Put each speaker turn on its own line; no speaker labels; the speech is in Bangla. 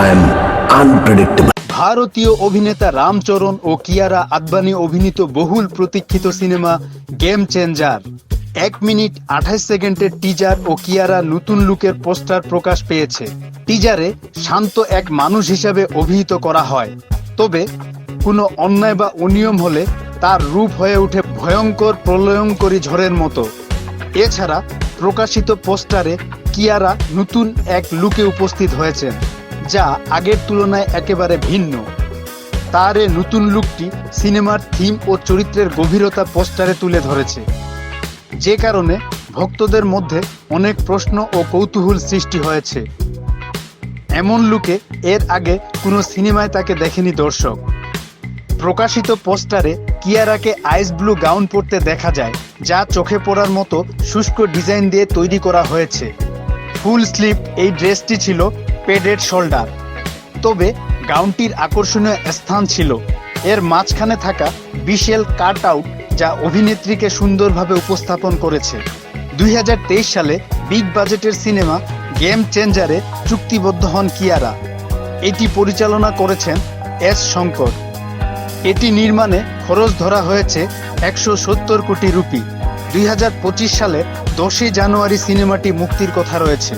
Am unpredictable.
ভারতীয় অভিনেতা রামচরণ ও কিয়ারা আদবানি অভিনীত বহুল প্রতীক্ষিত সিনেমা গেম চেঞ্জার এক মিনিট আঠাশ সেকেন্ডের টিজার ও কিয়ারা নতুন লুকের পোস্টার প্রকাশ পেয়েছে। টিজারে শান্ত এক মানুষ হিসাবে অভিহিত করা হয়। তবে কোনো অন্যায় বা অনিয়ম হলে তার রূপ হয়ে ওঠে ভয়ঙ্কর প্রলয়ঙ্করী ঝড়ের মতো। এছাড়া প্রকাশিত পোস্টারে কিয়ারা নতুন এক লুকে উপস্থিত হয়েছেন। যা আগের তুলনায় একেবারে ভিন্ন। তার এ নতুন লুকটি সিনেমার থিম ও চরিত্রের গভীরতা পোস্টারে তুলে ধরেছে। যে কারণে ভক্তদের মধ্যে অনেক প্রশ্ন ও কৌতূহল সৃষ্টি হয়েছে। এমন লুকে এর আগে কোনো সিনেমায় তাকে দেখেনি দর্শক। প্রকাশিত পোস্টারে কিয়ারাকে আইস ব্লু গাউন পরতে দেখা যায়, যা চোখে পড়ার মতো শুষ্ক ডিজাইন দিয়ে তৈরি করা হয়েছে। ফুল স্লিভ এই ড্রেসটি ছিল পেডেড শোল্ডার। তবে গাউনটির আকর্ষণীয় স্থান ছিল। এর মাঝখানে থাকা বিশেল কাট আউট যা অভিনেত্রীকে সুন্দরভাবে উপস্থাপন করেছে। দুই হাজার তেইশ সালে বিগ বাজেটের সিনেমা গেম চেঞ্জারে চুক্তিবদ্ধ হন কিয়ারা। এটি পরিচালনা করেছেন এস শঙ্কর। এটি নির্মাণে খরচ ধরা হয়েছে একশো সত্তর কোটি রুপি। দুই হাজার পঁচিশ সালে দশই জানুয়ারি সিনেমাটি মুক্তির কথা রয়েছে।